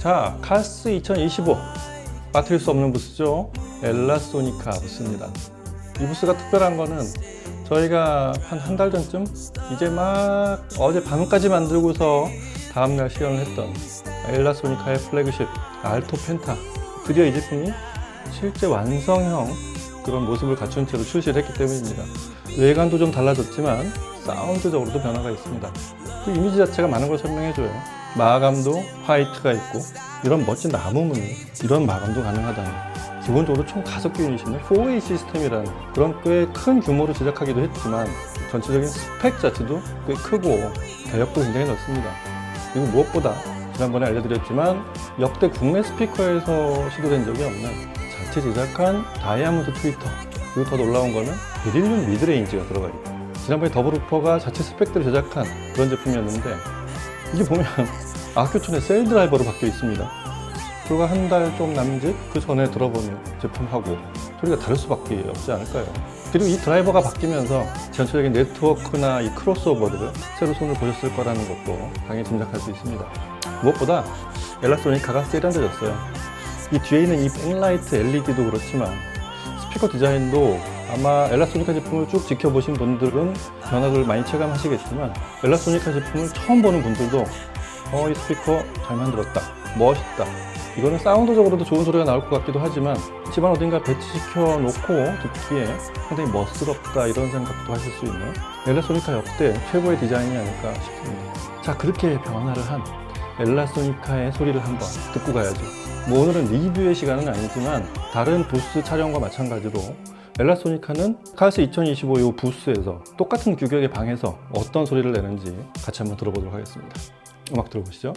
자, 카스 2025 빠뜨릴 수 없는 부스죠. 엘라소니카 부스입니다. 이 부스가 특별한 거는 저희가 한 한 달 전쯤 이제 막 어제 밤까지 만들고서 다음날 시연을 했던 엘라소니카의 플래그십 알토 펜타 드디어 이 제품이 실제 완성형 그런 모습을 갖춘 채로 출시를 했기 때문입니다. 외관도 좀 달라졌지만 사운드적으로도 변화가 있습니다. 그 이미지 자체가 많은 걸 설명해줘요. 마감도 화이트가 있고 이런 멋진 나무 무늬 이런 마감도 가능하다니 기본적으로 총 5개 유닛인데 4A 시스템이라는 그런 꽤 큰 규모로 제작하기도 했지만 전체적인 스펙 자체도 꽤 크고 대역도 굉장히 넓습니다. 그리고 무엇보다 지난번에 알려드렸지만 역대 국내 스피커에서 시도된 적이 없는 자체 제작한 다이아몬드 트위터 그리고 더 놀라운 거는 베릴륨 미드레인지가 들어가 있고 지난번에 더블루퍼가 자체 스펙대로 제작한 그런 제품이었는데 이게 보면 아큐톤의 셀 드라이버로 바뀌어 있습니다. 불과 한 달 좀 남짓 그 전에 들어본 제품하고 소리가 다를 수밖에 없지 않을까요? 그리고 이 드라이버가 바뀌면서 전체적인 네트워크나 이 크로스오버들을 새로 손을 보셨을 거라는 것도 당연히 짐작할 수 있습니다. 무엇보다 엘라소니카가 세련돼졌어요. 이 뒤에 있는 이 백라이트 LED도 그렇지만 스피커 디자인도 아마 엘라소니카 제품을 쭉 지켜보신 분들은 변화를 많이 체감하시겠지만 엘라소니카 제품을 처음 보는 분들도 어, 이 스피커 잘 만들었다. 멋있다. 이거는 사운드적으로도 좋은 소리가 나올 것 같기도 하지만 집안 어딘가 배치시켜 놓고 듣기에 상당히 멋스럽다 이런 생각도 하실 수 있는 엘라소니카 역대 최고의 디자인이 아닐까 싶습니다. 자, 그렇게 변화를 한 엘라소니카의 소리를 한번 듣고 가야죠. 뭐 오늘은 리뷰의 시간은 아니지만 다른 부스 촬영과 마찬가지로 엘라소니카는 카스 2025 요 부스에서 똑같은 규격의 방에서 어떤 소리를 내는지 같이 한번 들어보도록 하겠습니다. 음악 들어보시죠.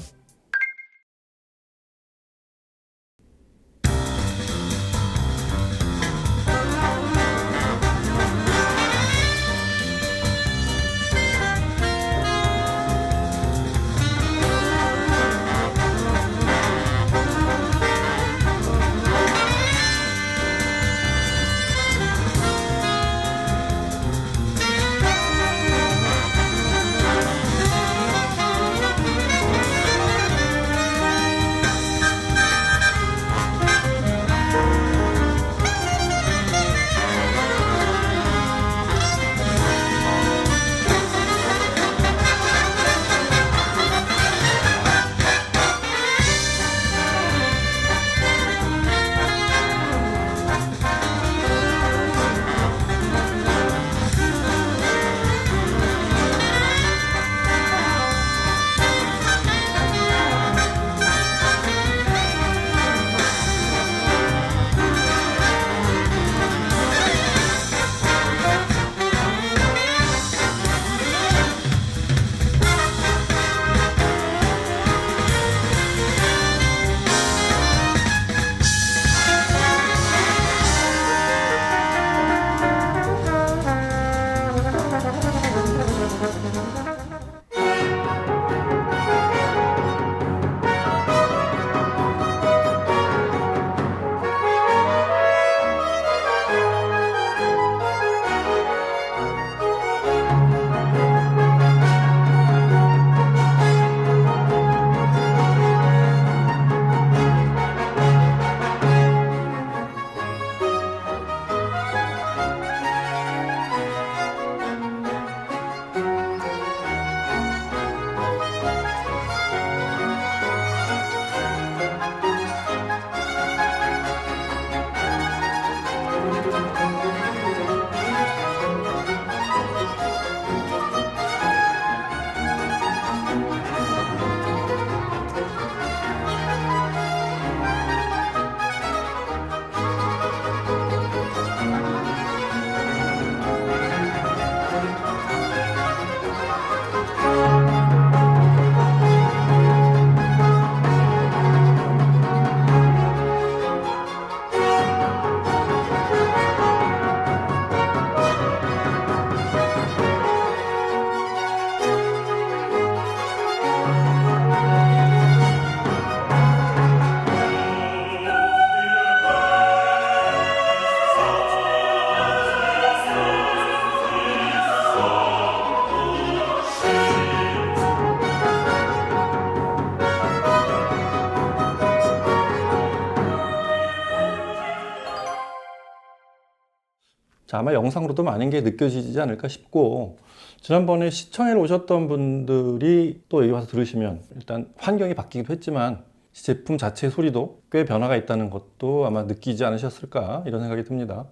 자, 아마 영상으로도 많은 게 느껴지지 않을까 싶고 지난번에 시청에 오셨던 분들이 또 여기 와서 들으시면 일단 환경이 바뀌기도 했지만 제품 자체의 소리도 꽤 변화가 있다는 것도 아마 느끼지 않으셨을까 이런 생각이 듭니다.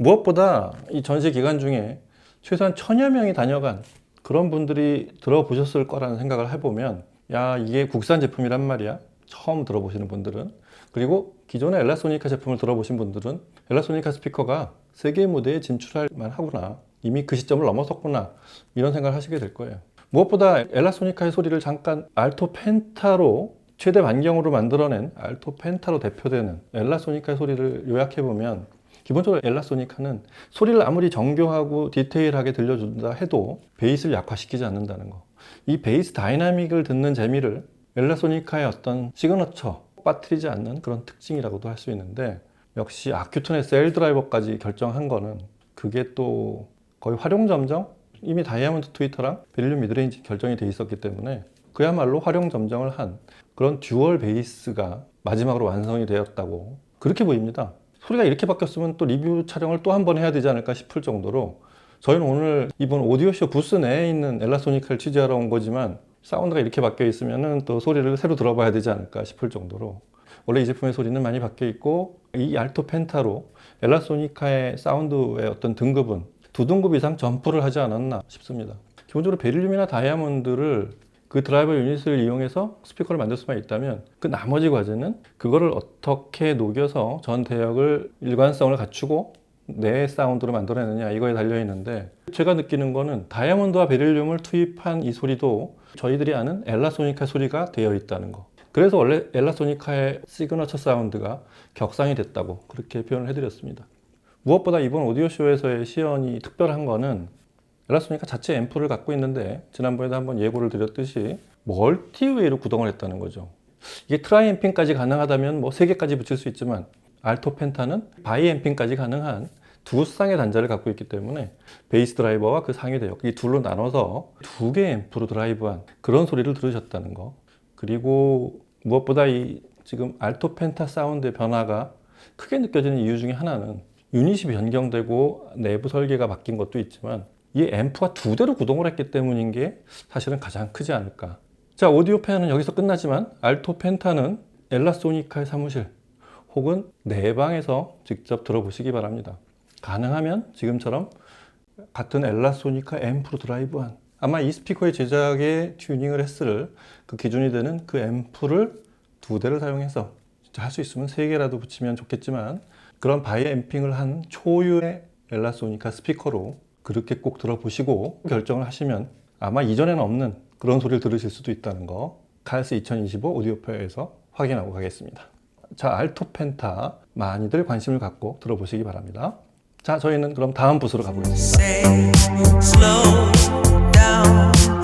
무엇보다 이 전시 기간 중에 최소한 천여 명이 다녀간 그런 분들이 들어보셨을 거라는 생각을 해보면 야 이게 국산 제품이란 말이야 처음 들어보시는 분들은 그리고 기존의 엘라소니카 제품을 들어보신 분들은 엘라소니카 스피커가 세계 무대에 진출할 만하구나. 이미 그 시점을 넘어섰구나. 이런 생각을 하시게 될 거예요. 무엇보다 엘라소니카의 소리를 잠깐 알토 펜타로 최대 반경으로 만들어낸 알토 펜타로 대표되는 엘라소니카의 소리를 요약해보면 기본적으로 엘라소니카는 소리를 아무리 정교하고 디테일하게 들려준다 해도 베이스를 약화시키지 않는다는 거. 이 베이스 다이나믹을 듣는 재미를 엘라소니카의 어떤 시그너처 빠뜨리지 않는 그런 특징이라고도 할 수 있는데 역시 아큐톤의 셀 드라이버까지 결정한 거는 그게 또 거의 활용 점정 이미 다이아몬드 트위터랑 베릴륨 미드레인지 결정이 돼 있었기 때문에 그야말로 활용 점정을 한 그런 듀얼 베이스가 마지막으로 완성이 되었다고 그렇게 보입니다. 소리가 이렇게 바뀌었으면 또 리뷰 촬영을 또 한 번 해야 되지 않을까 싶을 정도로 저희는 오늘 이번 오디오쇼 부스 내에 있는 엘라소니카를 취재하러 온 거지만 사운드가 이렇게 바뀌어 있으면 또 소리를 새로 들어봐야 되지 않을까 싶을 정도로 원래 이 제품의 소리는 많이 바뀌어 있고 이 알토 펜타로 엘라소니카의 사운드의 어떤 등급은 두 등급 이상 점프를 하지 않았나 싶습니다. 기본적으로 베릴륨이나 다이아몬드를 그 드라이버 유닛을 이용해서 스피커를 만들 수만 있다면 그 나머지 과제는 그거를 어떻게 녹여서 전 대역을 일관성을 갖추고 내 사운드로 만들어내느냐 이거에 달려 있는데 제가 느끼는 거는 다이아몬드와 베릴륨을 투입한 이 소리도 저희들이 아는 엘라소니카 소리가 되어 있다는 거 그래서 원래 엘라소니카의 시그너처 사운드가 격상이 됐다고 그렇게 표현을 해드렸습니다 무엇보다 이번 오디오쇼에서의 시연이 특별한 거는 엘라소니카 자체 앰프를 갖고 있는데 지난번에도 한번 예고를 드렸듯이 멀티웨이로 구동을 했다는 거죠. 이게 트라이 앰핑까지 가능하다면 뭐세 개까지 붙일 수 있지만 알토 펜타는 바이 앰핑까지 가능한 두 쌍의 단자를 갖고 있기 때문에 베이스 드라이버와 그 상위 대역 이 둘로 나눠서 두 개의 앰프로 드라이브한 그런 소리를 들으셨다는 거. 그리고 무엇보다 이 지금 알토 펜타 사운드의 변화가 크게 느껴지는 이유 중에 하나는 유닛이 변경되고 내부 설계가 바뀐 것도 있지만 이 앰프가 두 대로 구동을 했기 때문인 게 사실은 가장 크지 않을까. 자, 오디오 펜은 여기서 끝나지만 알토 펜타는 엘라소니카의 사무실 혹은 내 방에서 직접 들어보시기 바랍니다. 가능하면 지금처럼 같은 엘라소니카 앰프로 드라이브한 아마 이 스피커의 제작에 튜닝을 했을 그 기준이 되는 그 앰프를 두 대를 사용해서 진짜 할 수 있으면 세 개라도 붙이면 좋겠지만 그런 바이 앰핑을 한 초유의 엘라소니카 스피커로 그렇게 꼭 들어보시고 결정을 하시면 아마 이전에는 없는 그런 소리를 들으실 수도 있다는 거 칼스 2025 오디오페어에서 확인하고 가겠습니다. 자, 알토 펜타 많이들 관심을 갖고 들어보시기 바랍니다. 자, 저희는 그럼 다음 부스로 가보겠습니다. down.